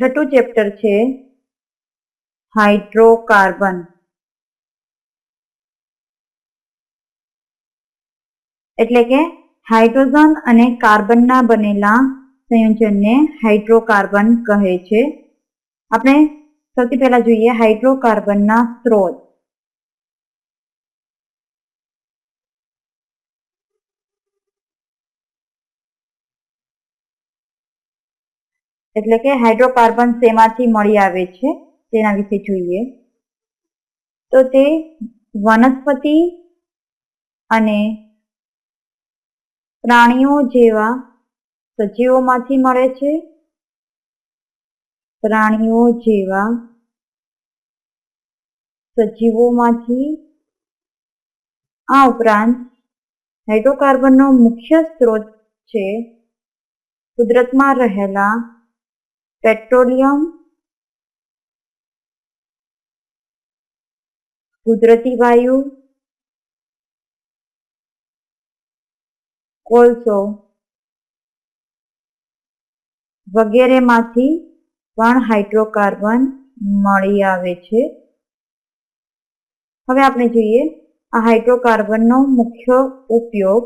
છઠ્ઠું ચેપ્ટર છે હાઇડ્રોકાર્બન એટલે કે હાઇડ્રોજન અને કાર્બનના બનેલા સંયોજનને હાઇડ્રોકાર્બન કહે છે. આપણે સૌથી પહેલા જોઈએ હાઇડ્રોકાર્બનના સ્ત્રોત. એટલે કે હાઇડ્રોકાર્બન શેમાંથી મળી આવે છે, તેના વિશે જોઈએ. તો તે વનસ્પતિ અને પ્રાણીઓ જેવા સજીવોમાંથી મળે છે. પ્રાણીઓ જેવા સજીવોમાંથી આ ઉપરાંત હાઇડ્રોકાર્બનનો મુખ્ય સ્ત્રોત છે કુદરતમાં રહેલા પેટ્રોલિયમ, કુદરતી વાયુ, કોલસો વગેરેમાંથી પણ હાઇડ્રોકાર્બન મળી આવે છે. હવે આપણે જોઈએ આ હાઇડ્રોકાર્બનનો મુખ્ય ઉપયોગ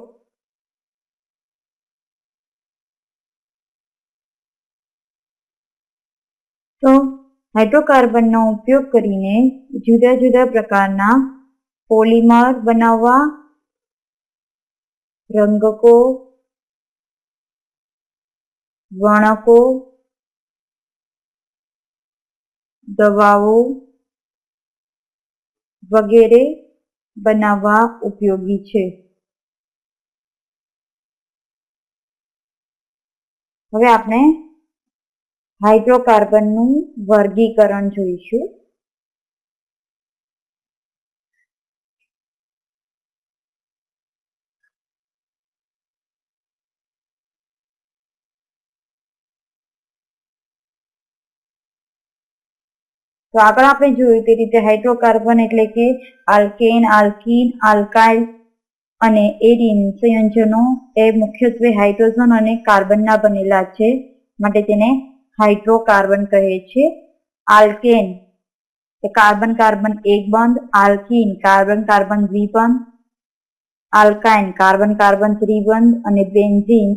હાઇડ્રોકાર્બનનો ઉપયોગ કરીને જુદા જુદા પ્રકારના પોલિમર બનાવવા, રંગકો, વણકો, દવાઓ વગેરે બનાવવા ઉપયોગી છે. હવે આપણે હાઇડ્રોકાર્બનનું વર્ગીકરણ જોઈશું. તો આગળ આપણે જોયું તે રીતે હાઇડ્રોકાર્બન એટલે કે આલ્કેન, આલ્કીન, આલ્કાઇલ અને એરિન સંયોજનો એ મુખ્યત્વે હાઇડ્રોજન અને કાર્બનના બનેલા છે. માટે તેને હાઇડ્રોકાર્બન કહે છે. આલ્કેન કાર્બન કાર્બન એક બંધ, આલ્કીન કાર્બન કાર્બન દ્વિબંધ આલ્કાઇન કાર્બન કાર્બન ત્રિબંધ અને બેન્ઝીન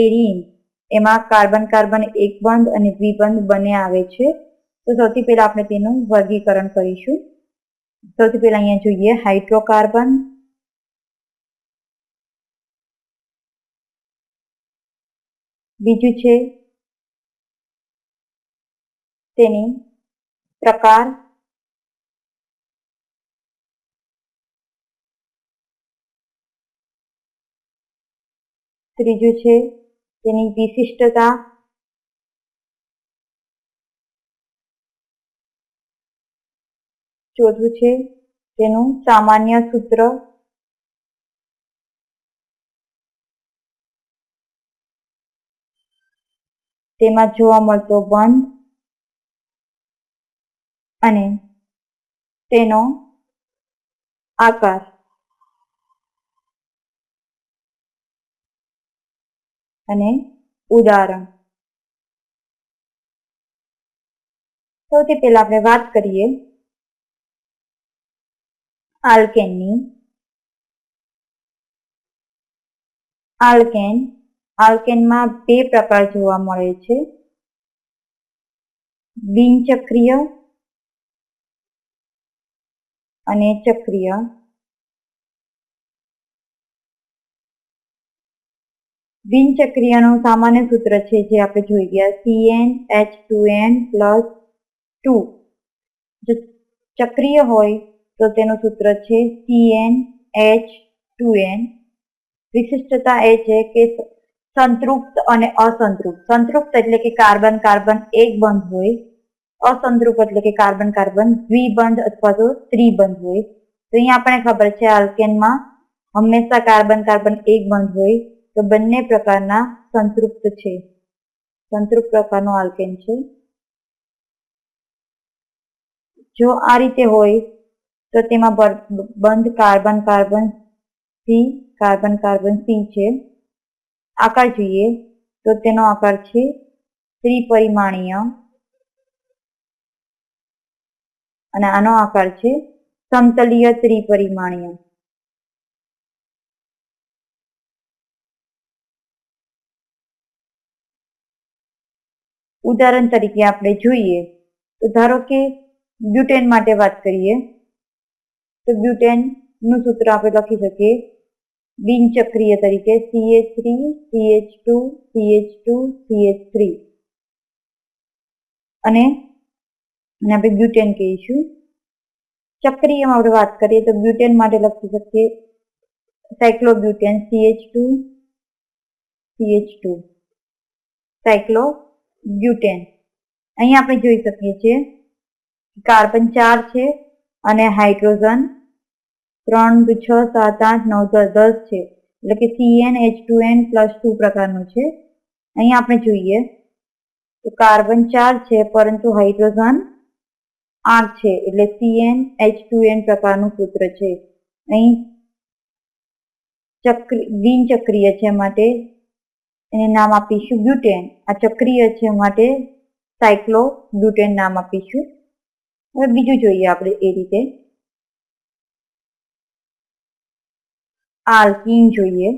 એરિન, એમાં કાર્બન કાર્બન એક બંધ અને દ્વિબંધ બંને આવે છે. તો સૌથી પહેલા આપણે તેનું વર્ગીકરણ કરીશું. સૌથી પહેલા અહીંયા જોઈએ હાઇડ્રોકાર્બન. બીજું છે તેની પ્રકાર ત્રીજું છે તેની વિશિષ્ટતા ચોથું છે તેનું સામાન્ય સૂત્ર તેમાં જોવા મળતો બંધ અને તેનો આકાર. અને ઉદાહરણ. સૌથી પહેલા આપણે વાત કરીએ આલ્કેનની. આલ્કેન, આલ્કેનમાં બે પ્રકાર જોવા મળે છે. બિનચક્રીય અને ચક્રીય. બિનચક્રીયનું સામાન્ય સૂત્ર છે જે આપણે જોઈ ગયા. C N H two N plus two જો ચક્રીય હોય તો તેનું સૂત્ર છે સીએન એચ ટુ એન વિશિષ્ટતા એ છે કે સંતૃપ્ત અને અસંતૃપ્ત. સંતૃપ્ત એટલે કે કાર્બન કાર્બન એક બંધ હોય. અસંતૃપ્ત એટલે કે કાર્બન કાર્બન દ્વિબંધ અથવા તો ત્રિબંધ હોય. તો અહીંયા આપણને ખબર છે આલ્કેનમાં હંમેશા કાર્બન કાર્બન એક બંધ હોય. તો બંને પ્રકારના સંતૃપ્ત છે. સંતૃપ્ત પ્રકારનો આલ્કેન છે. જો આ રીતે હોય, તો તેમાં બંધ carbon carbon C, carbon carbon C છે. આકાર જોઈએ. તો તેનો આકાર છે ત્રિપરિમાણીય અને આનો આકાર છે સમતલીય ત્રિપરિમાણીય. ઉદાહરણ તરીકે આપણે જોઈએ તો ધારો કે બ્યુટેન માટે વાત કરીએ, તો બ્યુટેનનું સૂત્ર આપણે લખી શકીએ બિનચક્રીય તરીકે CH3 CH2 CH2 CH3 અને અને આપણે બ્યુટેન કહીશું. ચક્રીયમાં આપણે વાત કરીએ તો બ્યુટેન માટે લખી શકીએ સાયક્લોબ્યુટેન CH2 CH2 સાયક્લોબ્યુટેન અહીં આપણે જોઈ શકીએ છીએ કાર્બન ચાર છે અને હાઇડ્રોજન ત્રણ છ સાત આઠ નવ દસ દસ છે. એટલે કે C N H two N plus two પ્રકારનું છે. અહીં આપણે જોઈએ તો કાર્બન ચાર છે, પરંતુ હાઇડ્રોજન આઠ છે, એટલે સીએન એચ ટુ એન પ્રકારનું સૂત્ર છે. અહીં ચક્રી બિનચક્રીય છે માટે એને નામ આપીશું બ્યુટેન. આ ચક્રીય છે માટે સાયક્લો બ્યુટેન નામ આપીશું. હવે બીજું જોઈએ આપણે એ રીતે. આલ્કીન જોઈએ.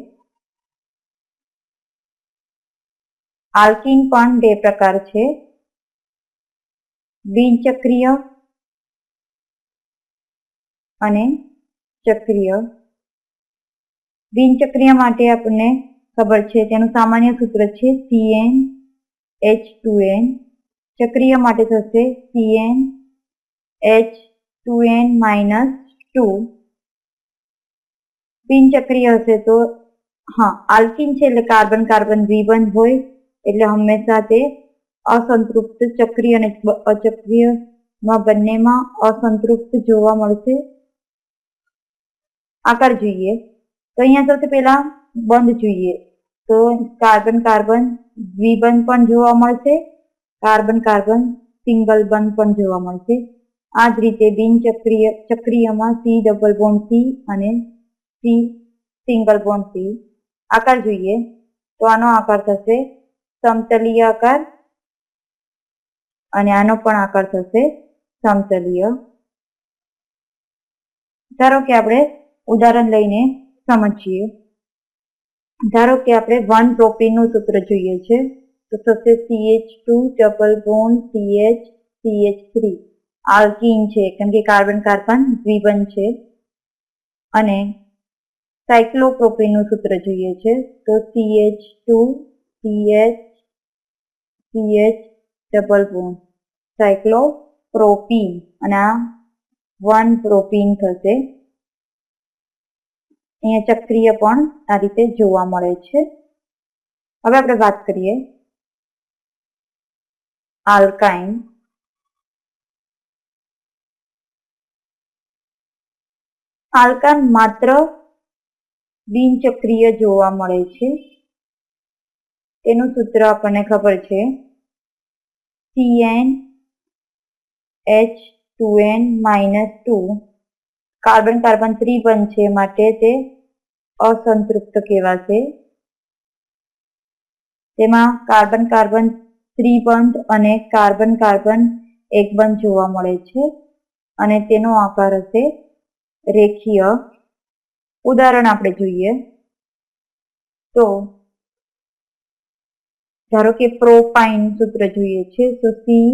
આલ્કીન પણ બે પ્રકાર છે. બિનચક્રીય અને ચક્રીય. બિનચક્રીય માટે આપણને ખબર છે, તેનું સામાન્ય સૂત્ર છે C N H two N ચક્રીય માટે થશે C N H two N minus two બિનચક્રીય હશે તો, હા, આલ્કિન છે એટલે કાર્બન કાર્બન દ્વિબંધ હોય, એટલે હંમેશા તે અસંતૃપ્ત ચક્રીય અને અચક્રીયમાં બંનેમાં અસંતૃપ્ત જોવા મળશે. આકાર જોઈએ. તો અહીંયા સૌથી પહેલા બંધ જોઈએ. તો કાર્બન કાર્બન દ્વિબંધ પણ જોવા મળશે. કાર્બન કાર્બન સિંગલ બંધ પણ જોવા મળશે. આ જ રીતે બિનચક્રીય ચક્રીયમાં સી ડબલ બોન્ડ સી અને સી સિંગલ બોન્ડ સી. આકાર જોઈએ. તો આનો આકાર થશે સમતલીય આકાર અને આનો પણ આકાર થશે સમતલીય. ધારો કે આપણે ઉદાહરણ લઈને સમજીએ. ધારો કે આપણે વન પ્રોપીનનું સૂત્ર જોઈએ છે, તો થશે C H two double bond C H C H three alkene છે, કેમ કે કાર્બન કાર્બન દ્વિબંધ છે. અને સાયક્લોપ્રોપીનનું સૂત્ર જોઈએ છે, તો C H two C H C H double bond cyclopropene અને આ વન પ્રોપીન થશે. અહીંયા ચક્રીય પણ આ રીતે જોવા મળે છે. હવે આપણે વાત કરીએ આલ્કાઇન આલ્કાન માત્ર બિનચક્રીય જોવા મળે છે. તેનું સૂત્ર આપણને ખબર છે. C N H two N minus two carbon carbon ત્રિબંધ છે માટે તે અસંતૃપ્ત કહેવાશે. તેમાં કાર્બન કાર્બન ત્રિબંધ અને કાર્બન કાર્બન એક બંધ જોવા મળે છે. અને તેનો આકાર હશે રેખીય. ઉદાહરણ આપણે જોઈએ. તો ધારો કે પ્રોપાઇન સૂત્ર જોઈએ છે. તો C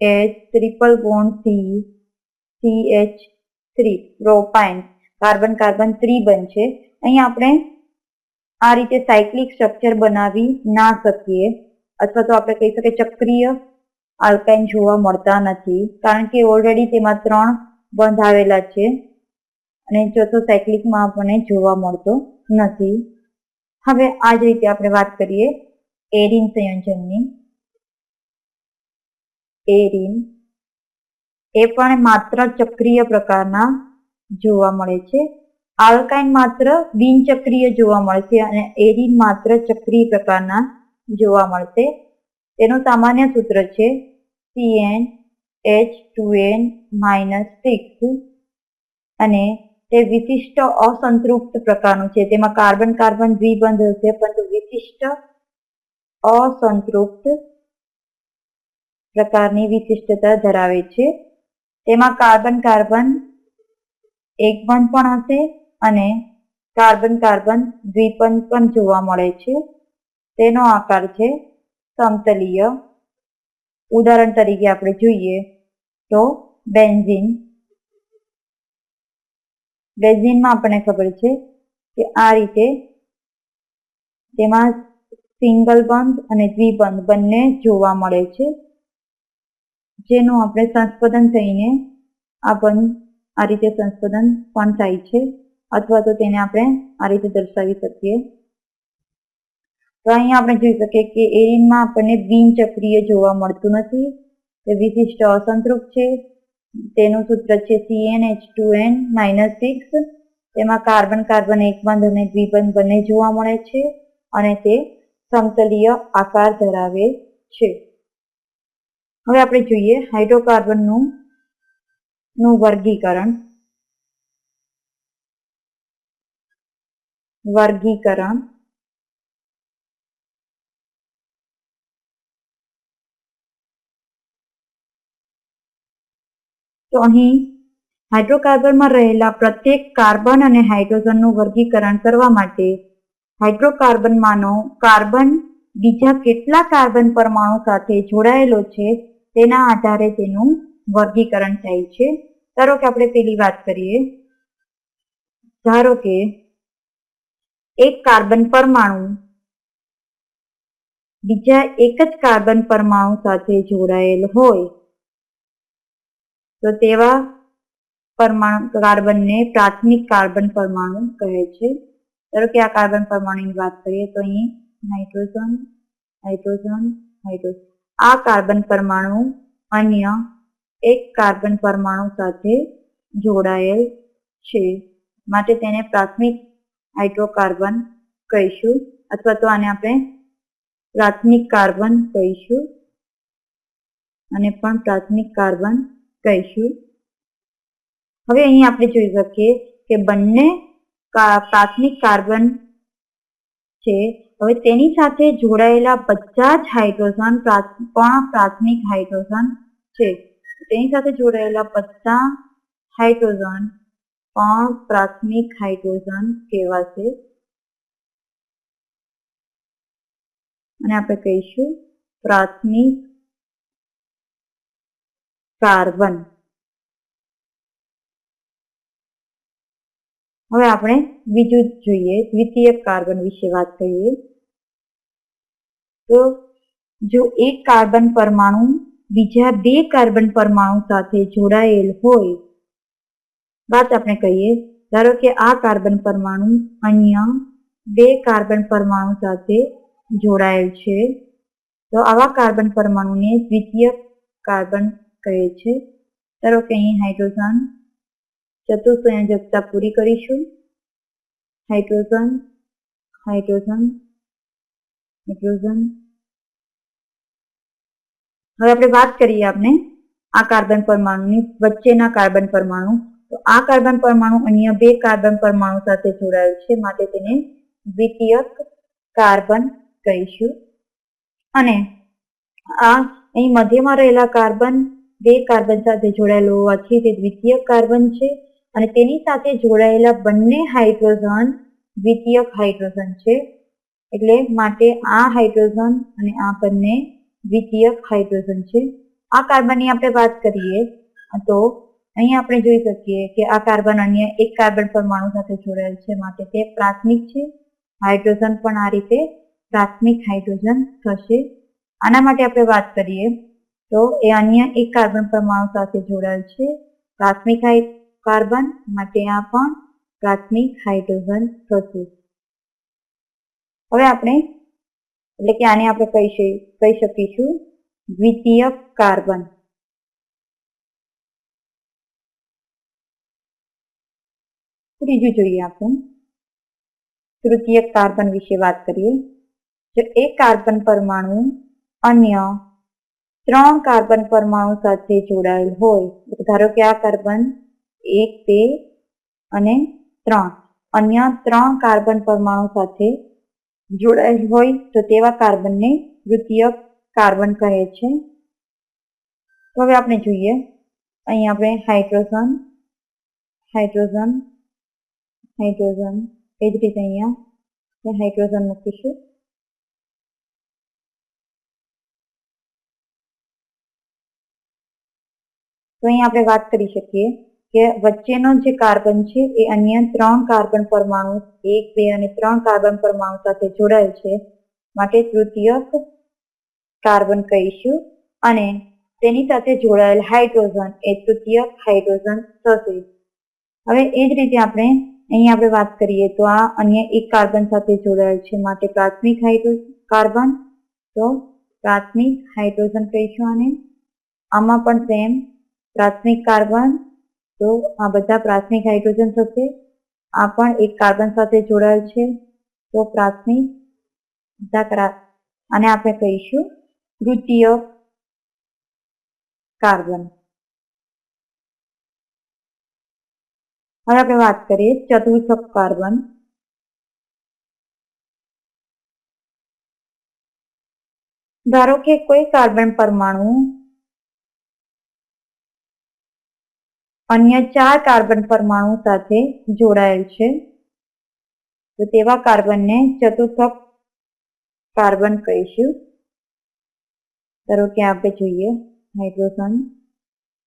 H triple bond C C H three propyne carbon carbon three બનશે અહીં આપણે આ રીતે સાયક્લિક સ્ટ્રક્ચર બનાવી ના શકીએ. અથવા તો આપણે કહી શકીએ ચક્રીય આલ્કાઇન જોવા મળતા નથી. કારણ કે ઓલરેડી તેમાં ત્રણ બંધાવેલા છે. અને ચોથો સાયક્લિકમાં આપણને જોવા મળતો નથી. હવે આ જ રીતે આપણે વાત કરીએ એરિન સંયોજનની. એરિન એ પણ માત્ર ચક્રીય પ્રકારના જોવા મળે છે. આલ્કાઇન માત્ર બિનચક્રીય જોવા મળશે અને એરિન માત્ર ચક્રીય પ્રકારના જોવા મળશે. તેનું સામાન્ય સૂત્ર છે C N H two N minus six અને તે વિશિષ્ટ અસંતૃપ્ત પ્રકારનું છે. તેમાં કાર્બન કાર્બન દ્વિબંધ હશે, પરંતુ વિશિષ્ટ અસંતૃપ્ત પ્રકારની વિશિષ્ટતા ધરાવે છે. તેમાં કાર્બન કાર્બન એક બંધ પણ હશે અને કાર્બન કાર્બન દ્વિબંધ પણ જોવા મળે છે. તેનો આકાર છે સમતલીય. ઉદાહરણ તરીકે આપણે જોઈએ તો બેન્ઝીન. બેન્ઝીનમાં આપણને ખબર છે કે આ રીતે તેમાં સિંગલ બંધ અને દ્વિબંધ બંને જોવા મળે છે. જેનું આપણે સંશોધન થઈને આપણ આ રીતે સંશોધન પણ થાય છે, અથવા તો તેને આપણે આ રીતે દર્શાવી શકીએ. તો અહીંયા આપણે જોઈ શકીએ કે એરિનમાં આપણને બિનચક્રીય જોવા મળતું નથી. તે વિશિષ્ટ અસંતૃપ્ત છે. તેનું સૂત્ર છે H two N minus six તેમાં કાર્બન કાર્બન એકબંધ અને દ્વિબંધ બંને જોવા મળે છે અને તે સમતલીય આકાર ધરાવે છે. હવે આપણે જોઈએ હાઇડ્રોકાર્બનનું, નું વર્ગીકરણ. વર્ગીકરણ. તો અહીં હાઇડ્રોકાર્બનમાં રહેલા પ્રત્યેક કાર્બન અને હાઇડ્રોજનનું વર્ગીકરણ કરવા માટે હાઇડ્રોકાર્બનમાંનો કાર્બન બીજા કેટલા કાર્બન પરમાણુ સાથે જોડાયેલો છે તેના આધારે તેનું વર્ગીકરણ થાય છે. ધારો કે આપણે પેલી વાત કરીએ. ધારો કે એક કાર્બન પરમાણુ બીજા એક જ કાર્બન પરમાણુ સાથે જોડાયેલ હોય, તો તેવા પરમાણુ કાર્બનને પ્રાથમિક કાર્બન પરમાણુ કહે છે. ધારો કે આ કાર્બન પરમાણુની વાત કરીએ તો અહીં નાઇટ્રોજન હાઇડ્રોજન હાઇડ્રોજન આ કાર્બન પરમાણુ અન્ય એક કાર્બન પરમાણુ સાથે જોડાયેલ છે. માટે તેને પ્રાથમિક હાઇડ્રોકાર્બન કહીશું અથવા તો આને આપણે પ્રાથમિક કાર્બન કહીશું અને પણ પ્રાથમિક કાર્બન કહીશું. હવે અહીં આપણે જોઈ શકીએ કે બંને પ્રાથમિક કાર્બન છે. હવે તેની સાથે જોડાયેલા બધા જ હાઇડ્રોજન પણ પ્રાથમિક હાઇડ્રોજન છે? તેની સાથે જોડાયેલા બધા હાઇડ્રોજન પણ પ્રાથમિક હાઇડ્રોજન કહેવાશે? અને આપણે કહીશું પ્રાથમિક કાર્બન. હવે આપણે બીજું જોઈએ, દ્વિતીય કાર્બન વિશે વાત કરીએ. જો એક કાર્બન પરમાણુ બીજા બે કાર્બન પરમાણુ સાથે જોડાયેલ હોય, વાત આપણે કહીએ, ધારો કે આ કાર્બન પરમાણુ અન્ય બે કાર્બન પરમાણુ સાથે જોડાયેલ છે, તો આવા કાર્બન પરમાણુને દ્વિતીય કાર્બન કહે છે. ધારો કે અહીં હાઇડ્રોજન ચતુર્સંયોજકતા પૂરી કરીશું. હાઇડ્રોજન હાઇડ્રોજન હાઇડ્રોજન હવે આપણે વાત કરીએ આપણે આ કાર્બન પરમાણુની વચ્ચેના કાર્બન પરમાણુ. તો આ કાર્બન પરમાણુ અન્ય બે કાર્બન પરમાણુ સાથે જોડાયેલ છે, માટે તેને દ્વિતીયક કાર્બન કહીશું. અને આ અહીં મધ્યમાં રહેલા કાર્બન બે કાર્બન સાથે જોડાયેલો હોવાથી તે દ્વિતીય કાર્બન છે અને તેની સાથે જોડાયેલા બંને હાઇડ્રોજન દ્વિતીયક હાઇડ્રોજન છે. એટલે માટે આ હાઇડ્રોજન અને આ બંને દ્વિતીયક હાઇડ્રોજન છે. આ કાર્બનની આપણે વાત કરીએ, તો અહીં આપણે જોઈ શકીએ કે આ કાર્બન અન્ય એક કાર્બન પરમાણુ સાથે જોડાયેલ છે, માટે તે પ્રાથમિક છે. હાઇડ્રોજન પણ આ રીતે પ્રાથમિક હાઇડ્રોજન થશે. આના માટે આપણે વાત કરીએ, તો એ અન્ય એક કાર્બન પરમાણુ સાથે જોડાયેલ છે. પ્રાથમિક કાર્બન માટે આ પણ પ્રાથમિક હાઇડ્રોજન થશે. હવે આપણે એટલે કે આને આપણે કહી કહી શકીશું દ્વિતીય કાર્બન. ત્રીજું જોઈએ આપણે. તૃતીય કાર્બન વિશે વાત કરીએ. જો એક કાર્બન પરમાણુ અન્ય ત્રણ કાર્બન પરમાણુ સાથે જોડાયેલ હોય ધારો કે આ કાર્બન એક, બે અને ત્રણ. અન્ય ત્રણ કાર્બન પરમાણુ સાથે જોડાયેલ હોય તો તેવા કાર્બનને તૃતીય કાર્બન કહે છે. તો હવે આપણે જોઈએ. અહીં આપણે હાઇડ્રોજન હાઇડ્રોજન હાઇડ્રોજન એ જ રીતે અહીંયા હાઇડ્રોજન મૂકીશું. તો અહીં આપણે વાત કરી શકીએ. કે વચ્ચેનો જે કાર્બન છે એ અન્ય ત્રણ કાર્બન પરમાણુ, એક, બે અને ત્રણ કાર્બન પરમાણુ સાથે જોડાયેલ છે. માટે તૃતીયક કાર્બન કહીશું. અને તેની સાથે જોડાયેલ હાઇડ્રોજન એ તૃતીયક હાઇડ્રોજન થશે. હવે એ જ રીતે આપણે અહીં આપણે વાત કરીએ તો આ અન્ય એક કાર્બન સાથે જોડાયેલ છે. માટે પ્રાથમિક હાઇડ્રો, કાર્બન, તો પ્રાથમિક હાઇડ્રોજન કહીશું આને. આમાં પણ સેમ પ્રાથમિક કાર્બન તો આ બધા પ્રાથમિક હાઇડ્રોજન થશે આ પણ એક કાર્બન સાથે જોડાયેલ છે. તો પ્રાથમિક અને આપણે કહીશું દ્વિતીય કાર્બન. હવે આપણે વાત કરીએ ચતુર્થક કાર્બન. ધારો કે કોઈ કાર્બન પરમાણુ અન્ય ચાર કાર્બન પરમાણુ સાથે જોડાયેલ છે. તો તેવા કાર્બનને ચતુર્થક કાર્બન કહીશું. ધારો કે આપણે જોઈએ, હાઇડ્રોજન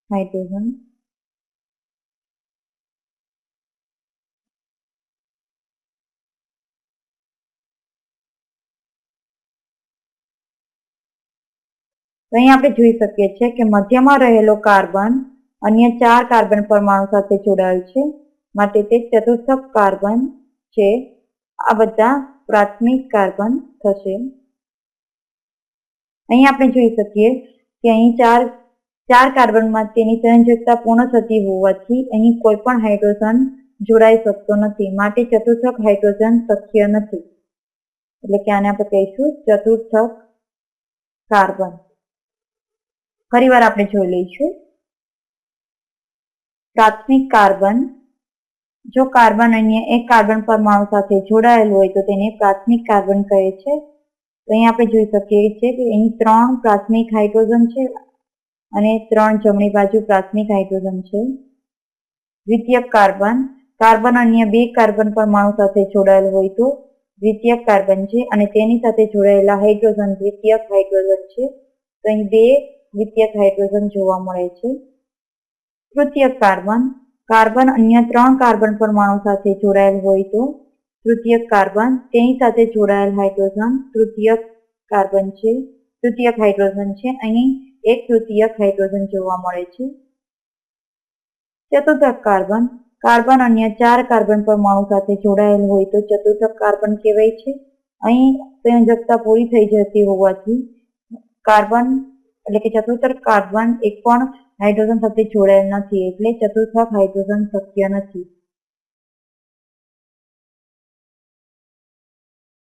હાઇડ્રોજન. અહીં આપણે જોઈ શકીએ છીએ કે મધ્યમાં રહેલો કાર્બન અન્ય ચાર કાર્બન પરમાણુ સાથે જોડાયેલ છે. માટે તે ચતુર્થક કાર્બન છે. આ બધા પ્રાથમિક કાર્બન થશે. અહીં આપણે જોઈ શકીએ કે અહીં ચાર ચાર કાર્બનમાં તેની સંયોજકતા પૂર્ણ થતી હોવાથી અહીં કોઈ પણ હાઇડ્રોજન જોડાઈ શકતો નથી. માટે ચતુર્થક હાઇડ્રોજન શક્ય નથી. એટલે કે આને આપણે કહીશું ચતુર્થક કાર્બન. ફરી વાર આપણે જોઈ લઈશું. પ્રાથમિક કાર્બન, જો કાર્બન અન્ય એક કાર્બન પરમાણુ સાથે જોડાયેલું હોય તો તેને પ્રાથમિક કાર્બન કહે છે. તો અહીં આપણે જોઈ શકીએ છીએ કે અહીં ત્રણ પ્રાથમિક હાઇડ્રોજન છે અને ત્રણ જમણી બાજુ પ્રાથમિક હાઇડ્રોજન છે. દ્વિતીયક કાર્બન કાર્બન અન્ય બે કાર્બન પરમાણુ સાથે જોડાયેલ હોય તો દ્વિતીયક કાર્બન છે અને તેની સાથે જોડાયેલા હાઇડ્રોજન દ્વિતીયક હાઇડ્રોજન છે. તો અહીં બે દ્વિતીયક હાઇડ્રોજન જોવા મળે છે. તૃતીયક કાર્બન. કાર્બન અન્ય ત્રણ કાર્બન પરમાણુ સાથે જોડાયેલ હોય તો તૃતીય કાર્બન, તેની સાથે જોડાયેલ હાઇડ્રોજન તૃતીય કાર્બન છે. તૃતીય હાઇડ્રોજન છે. અહીં એક તૃતીય હાઇડ્રોજન જોવા મળે છે. ચતુર્થક કાર્બન. કાર્બન અન્ય ચાર કાર્બન પરમાણુ સાથે જોડાયેલ હોય તો ચતુર્થક કાર્બન કહેવાય છે. અહીં સંયોજકતા પૂરી થઈ જતી હોવાથી કાર્બન એટલે કે ચતુર્થક કાર્બન એક પણ હાઇડ્રોજન સાથે જોડાયેલ નથી એટલે ચતુર્થક હાઇડ્રોજન શક્ય નથી.